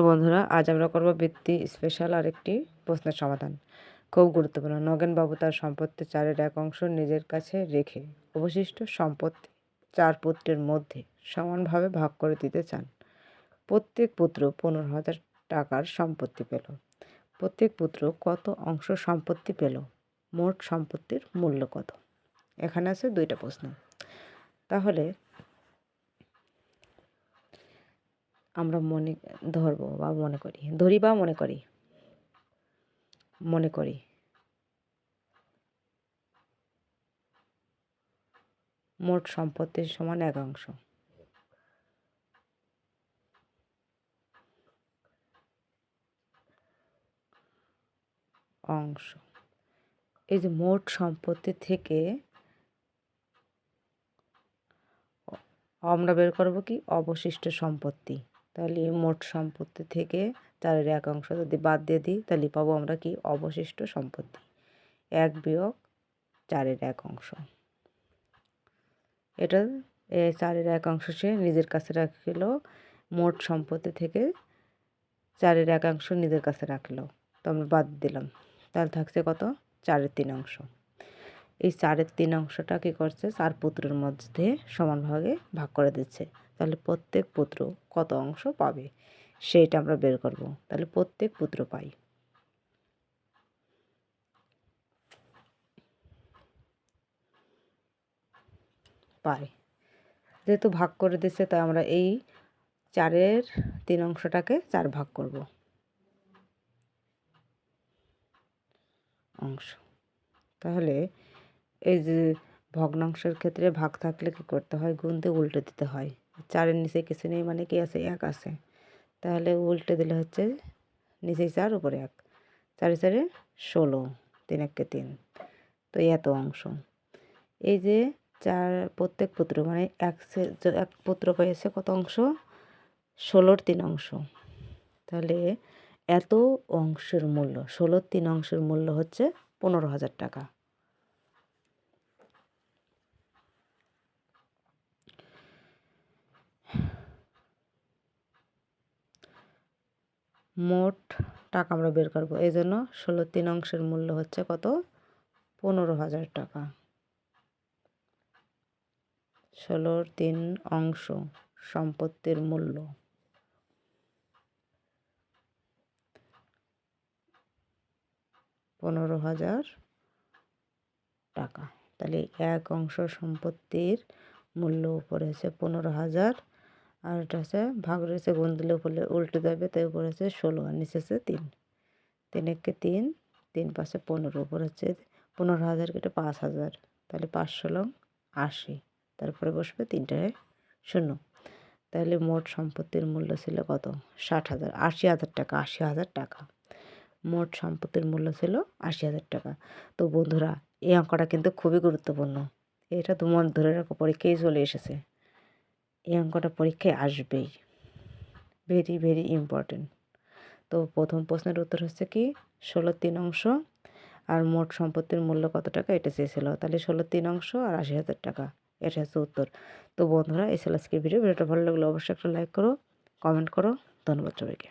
Hello বন্ধুরা, আজ আমরা করব বৃত্তি স্পেশাল আরেকটি প্রশ্নের সমাধান। খুব গুরুত্বপূর্ণ। নগেনবাবু তার সম্পত্তি চারের এক অংশ নিজের কাছে রেখে অবশিষ্ট সম্পত্তি চার পুত্রের মধ্যে সমানভাবে ভাগ করে দিতে চান। প্রত্যেক পুত্র পনেরো হাজার টাকার সম্পত্তি পেল। প্রত্যেক পুত্র কত অংশ সম্পত্তি পেল? মোট সম্পত্তির মূল্য কত? এখানে আছে দুইটা প্রশ্ন। তাহলে আমরা মনে ধরবো বা মনে করি, ধরি বা মনে করি মনে করি। মোট সম্পত্তির সমান একাংশ অংশ। এই যে মোট সম্পত্তি থেকে আমরা বের করব কি? অবশিষ্ট সম্পত্তি। তাহলে মোট সম্পত্তি থেকে চারের এক অংশ যদি বাদ দিয়ে দিই, তাহলে পাবো আমরা কি? অবশিষ্ট সম্পত্তি। এক বিয়োগ চারের এক অংশ। এটা চারের এক অংশ সে নিজের কাছে রাখল, মোট সম্পত্তি থেকে চারের এক অংশ নিজের কাছে রাখল। তো আমরা বাদ দিলাম। তাহলে থাকছে কত? চারের তিন অংশ। এই চারের তিন অংশটা কী করছে চার পুত্রের মধ্যে সমানভাগে ভাগ করে দিচ্ছে। তাহলে প্রত্যেক পুত্র কত অংশ পাবে? সেইটা আমরা বের করব। তাহলে প্রত্যেক পুত্র পাই। পাই। যেহেতু ভাগ করে দিচ্ছে, তাই আমরা এই চারের তিন অংশটাকে চার ভাগ করব। অংশ। তাহলে এই যে ভগ্নাংশের ক্ষেত্রে ভাগ থাকলে কী করতে হয়? গুনতে উল্টে দিতে হয়। চারের নিচে কিছু নেই মানে কি আছে? এক আছে। তাহলে উল্টে দিলে হচ্ছে নিচে চার, উপরে এক। চারে চারে ষোলো, তিন এককে তিন। তো এত অংশ। এই যে চার প্রত্যেক পুত্র মানে এক এক পুত্র পেয়েছে কত অংশ? ষোলোর তিন অংশ। তাহলে এত অংশের মূল্য, ষোলোর তিন অংশের মূল্য হচ্ছে পনেরো হাজার টাকা। মোট টাকা আমরা বের করব। এই জন্য ষোলো তিন অংশের মূল্য হচ্ছে কত? পনেরো হাজার টাকা। ষোলোর তিন অংশ সম্পত্তির মূল্য। পনেরো হাজার টাকা। তাহলে এক অংশ সম্পত্তির মূল্য হচ্ছে পনেরো হাজার আর এটা হচ্ছে ভাগ রয়েছে গুণ দিলে উপরে উল্টে যাবে তাই উপরে হচ্ছে ষোলো আর নিচে হচ্ছে তিন। তিন একে তিন তিন পাশে পনেরো, উপর হচ্ছে পনেরো হাজার কেটে পাঁচ হাজার, তাহলে পাঁচ ষোলো আশি, তারপরে বসবে তিনটায় শূন্য। তাহলে মোট সম্পত্তির মূল্য ছিল কত? ষাট হাজার, আশি হাজার টাকা, আশি হাজার টাকা। মোট সম্পত্তির মূল্য ছিল আশি হাজার টাকা। তো বন্ধুরা, এই অঙ্কটা কিন্তু খুবই গুরুত্বপূর্ণ। এটা তোমার ধরে রাখো, পরীক্ষায় চলে এসেছে। এই অঙ্কটা পরীক্ষায় আসবেই। ভেরি ভেরি ইম্পর্টেন্ট তো প্রথম প্রশ্নের উত্তর হচ্ছে কি, ষোলো তিন অংশ আর মোট সম্পত্তির মূল্য কত টাকা? এটা চেয়েছিল। তাহলে ষোলো তিন অংশ আর আশি হাজার টাকা। এটা হচ্ছে উত্তর। তো বন্ধুরা, এই ছিল ভিডিও ভিডিওটা ভালো লাগলে অবশ্যই একটা লাইক করো কমেন্ট করো। ধন্যবাদ সবাইকে।